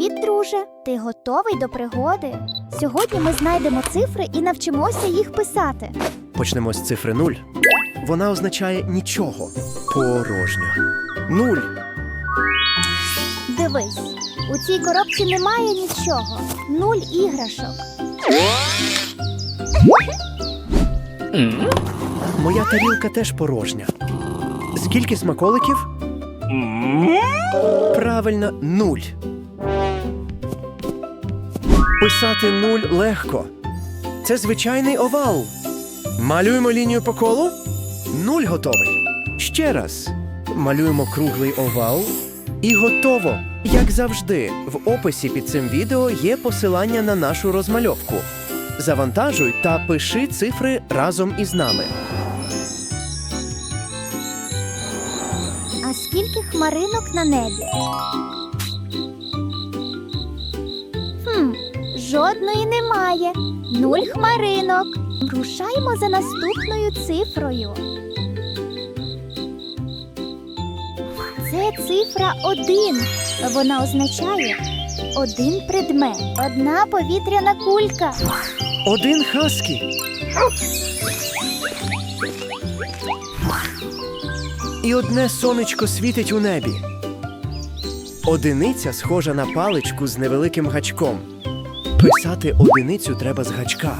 Привіт, друже! Ти готовий до пригоди? Сьогодні ми знайдемо цифри і навчимося їх писати. Почнемо з цифри 0. Вона означає нічого. Порожньо. Нуль. Дивись, у цій коробці немає нічого. Нуль іграшок. Моя тарілка теж порожня. Скільки смаколиків? Правильно, нуль. Писати нуль легко. Це звичайний овал. Малюємо лінію по колу. Нуль готовий. Ще раз. Малюємо круглий овал. І готово. Як завжди, в описі під цим відео є посилання на нашу розмальовку. Завантажуй та пиши цифри разом із нами. А скільки хмаринок на небі? Жодної немає. Нуль хмаринок. Рушаймо за наступною цифрою. Це цифра один. Вона означає один предмет, одна повітряна кулька. Один хаскі. І одне сонечко світить у небі. Одиниця схожа на паличку з невеликим гачком. Писати одиницю треба з гачка.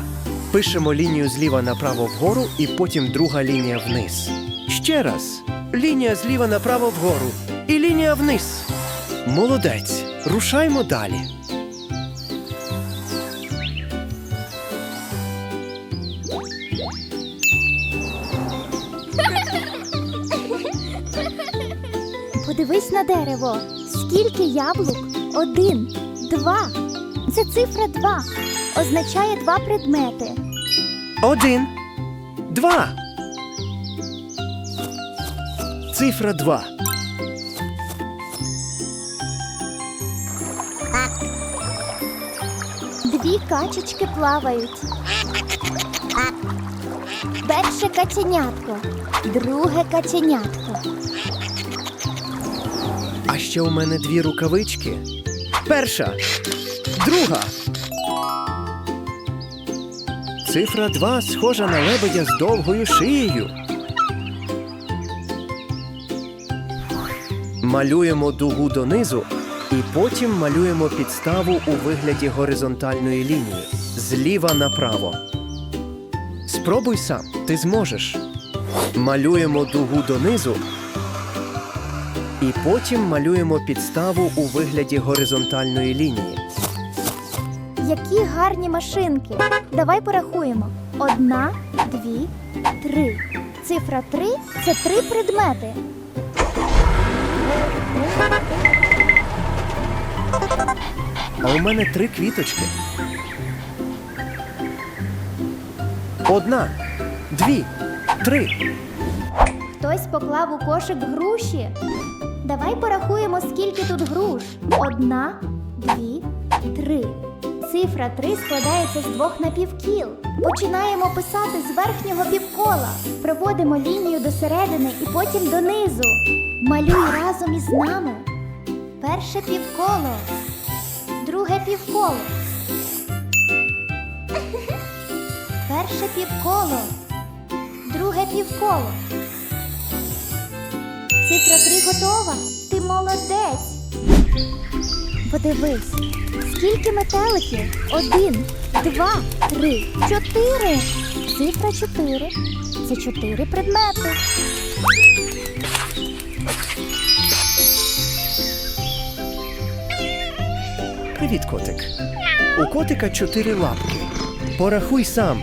Пишемо лінію зліва направо вгору і потім друга лінія вниз. Ще раз. Лінія зліва направо вгору і лінія вниз. Молодець. Рушаймо далі. Подивись на дерево. Скільки яблук? Один, два. Це цифра два. Означає два предмети. Один, два. Цифра два. Дві качечки плавають. Перше каченятко, друге каченятко. А ще у мене дві рукавички. Перша, друга. Цифра 2 схожа на лебедя з довгою шиєю. Малюємо дугу донизу і потім малюємо підставу у вигляді горизонтальної лінії зліва направо. Спробуй сам, ти зможеш. Малюємо дугу донизу і потім малюємо підставу у вигляді горизонтальної лінії. Які гарні машинки. Давай порахуємо. Одна, дві, три. Цифра три це три предмети. А у мене три квіточки. Одна, дві, три. Хтось поклав у кошик груші. Давай порахуємо, скільки тут груш. Одна, дві, три. Цифра три складається з двох напівкіл. Починаємо писати з верхнього півкола. Проводимо лінію до середини і потім донизу. Малюй разом із нами. Перше півколо. Друге півколо. Перше півколо. Друге півколо. Цифра три готова. Ти молодець. Подивись, скільки метеликів? Один, два, три, чотири. Цифра чотири. Це чотири предмети. Привіт, котик. У котика чотири лапки. Порахуй сам.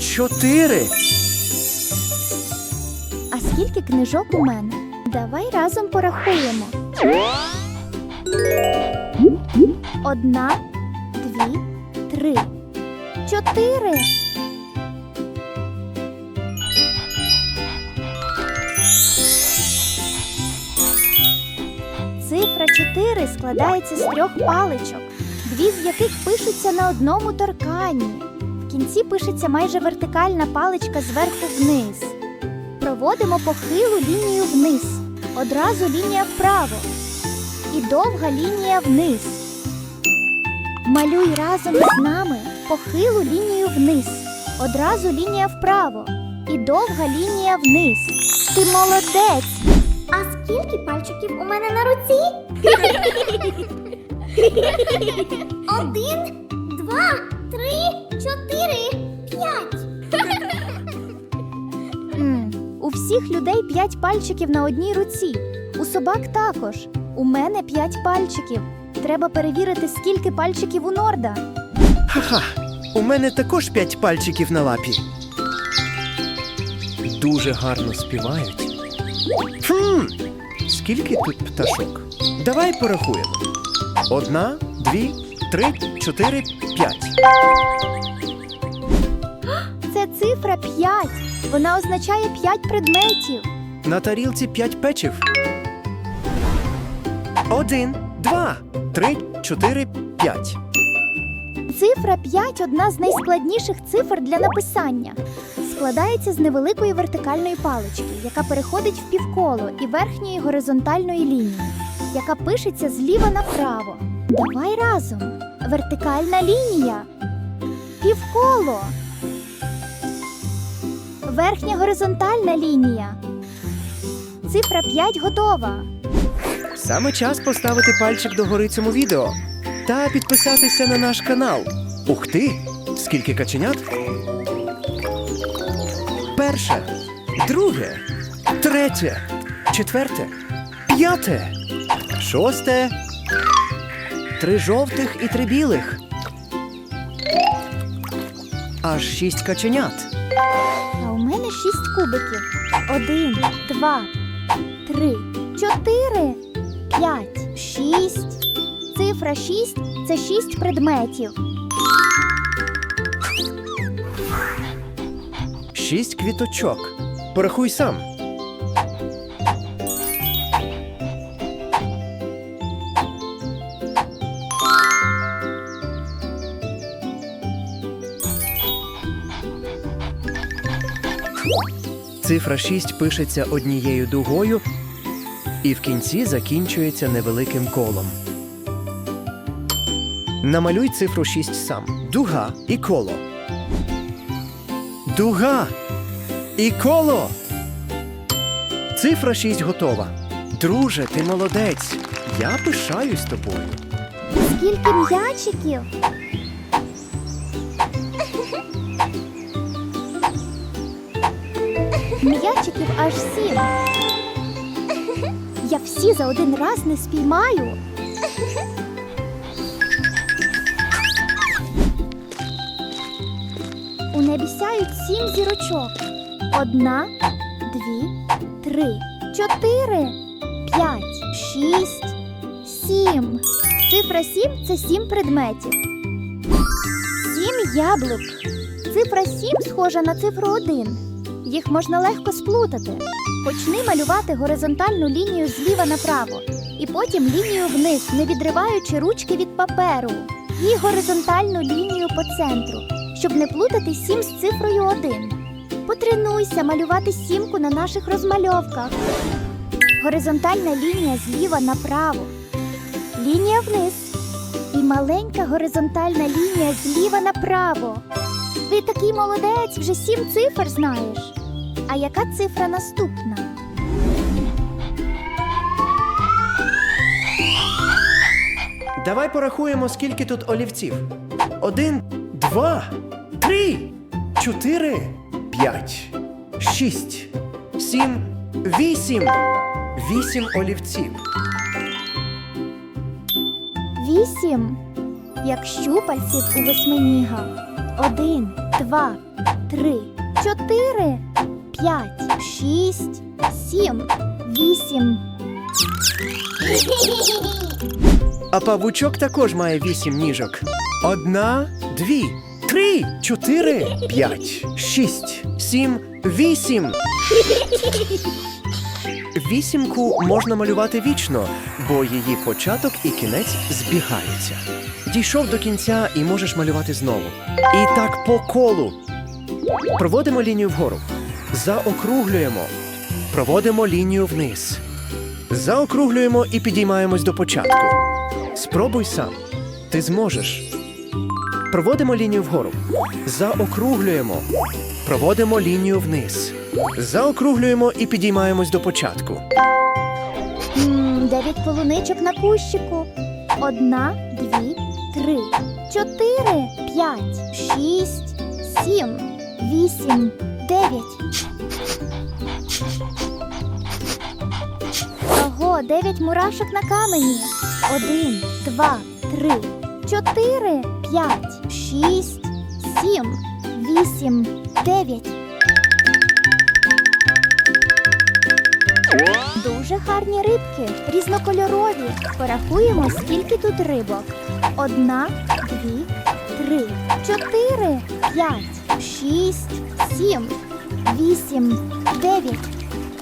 Чотири. Скільки книжок у мене? Давай разом порахуємо. Одна, дві, три, чотири. Цифра 4 складається з трьох паличок, дві з яких пишуться на одному торканні. В кінці пишеться майже вертикальна паличка зверху вниз. Проводимо похилу лінію вниз. Одразу лінія вправо. І довга лінія вниз. Малюй разом з нами похилу лінію вниз. Одразу лінія вправо. І довга лінія вниз. Ти молодець! А скільки пальчиків у мене на руці? Один, два, три, чотири, п'ять. Всіх людей п'ять пальчиків на одній руці. У собак також. У мене п'ять пальчиків. Треба перевірити, скільки пальчиків у Норда. Ха-ха! У мене також п'ять пальчиків на лапі. Дуже гарно співають. Хм, скільки тут пташок? Давай порахуємо. Одна, дві, три, чотири, п'ять. Цифра 5. Вона означає 5 предметів. На тарілці п'ять печив. Один, два, три, чотири, п'ять. Цифра 5 одна з найскладніших цифр для написання. Складається з невеликої вертикальної палички, яка переходить в півколо і верхньої горизонтальної лінії, яка пишеться зліва направо. Давай разом. Вертикальна лінія. Півколо. Верхня горизонтальна лінія. Цифра 5 готова. Саме час поставити пальчик догори цьому відео та підписатися на наш канал. Ух ти! Скільки каченят? Перше, друге, третє, четверте, п'яте, шосте, три жовтих і три білих. Аж шість каченят. Мене шість кубиків. Один, два, три, чотири, п'ять, шість. Цифра шість це шість предметів. Шість квіточок. Порахуй сам. Цифра 6 пишеться однією дугою і в кінці закінчується невеликим колом. Намалюй цифру 6 сам. Дуга і коло. Дуга і коло. Цифра 6 готова. Друже, ти молодець. Я пишаюсь тобою. Скільки м'ячиків? М'ячиків аж сім. Я всі за один раз не спіймаю. У небі сяють сім зірочок. Одна, дві, три, чотири, п'ять, шість, сім. Цифра сім це сім предметів. Сім яблук. Цифра сім схожа на цифру один. Їх можна легко сплутати. Почни малювати горизонтальну лінію зліва направо, і потім лінію вниз, не відриваючи ручки від паперу, і горизонтальну лінію по центру, щоб не плутати сім з цифрою один. Потренуйся малювати сімку на наших розмальовках. Горизонтальна лінія зліва направо, лінія вниз і маленька горизонтальна лінія зліва направо. Ти такий молодець, вже сім цифр знаєш. А яка цифра наступна? Давай порахуємо, скільки тут олівців. Один, два, три, чотири, п'ять, шість, сім, вісім. Вісім олівців. Вісім. Як щупальців у восьминіга. Один, два, три, чотири, п'ять, шість, сім, вісім. А павучок також має вісім ніжок. Одна, дві, три, чотири, п'ять, шість, сім, вісім. Вісімку можна малювати вічно, бо її початок і кінець збігаються. Дійшов до кінця і можеш малювати знову. І так по колу. Проводимо лінію вгору. Заокруглюємо. Проводимо лінію вниз. Заокруглюємо і підіймаємось до початку. Спробуй сам. Ти зможеш. Проводимо лінію вгору. Заокруглюємо. Проводимо лінію вниз. Заокруглюємо і підіймаємось до початку. Дев'ять полуничок на кущику. Одна, дві, три, чотири, п'ять, шість, сім, вісім, дев'ять. Ого, дев'ять мурашок на камені. Один, два, три, чотири, п'ять, шість, сім, вісім, дев'ять. Дуже гарні рибки, різнокольорові. Порахуємо, скільки тут рибок. Одна, дві, три, чотири, п'ять, шість, сім, вісім, дев'ять.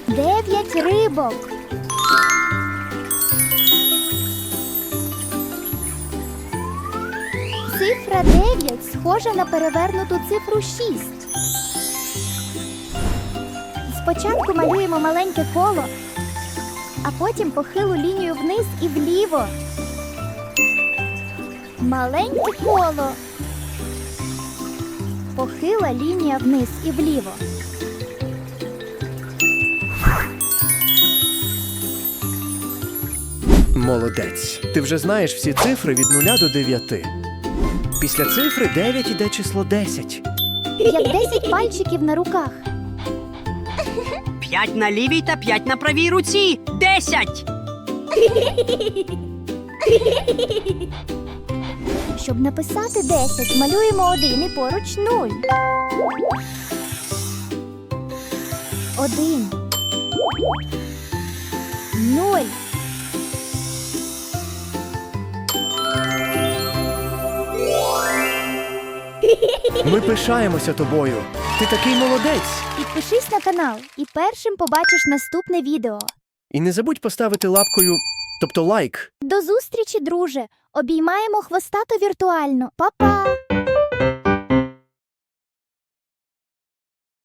Дев'ять рибок. Цифра 9 схожа на перевернуту цифру 6. Спочатку малюємо маленьке коло, а потім похилу лінію вниз і вліво. Маленьке коло. Похила лінія вниз і вліво. Молодець. Ти вже знаєш всі цифри від 0 до 9. Після цифри 9 іде число 10. Як 10 пальчиків на руках. П'ять на лівій та п'ять на правій руці. Десять! Щоб написати 10, малюємо один і поруч 0. Один. Нуль. Ми пишаємося тобою. Ти такий молодець. Підпишись на канал і першим побачиш наступне відео. І не забудь поставити лапкою, тобто лайк. До зустрічі, друже! Обіймаємо хвостато віртуально. Па-па!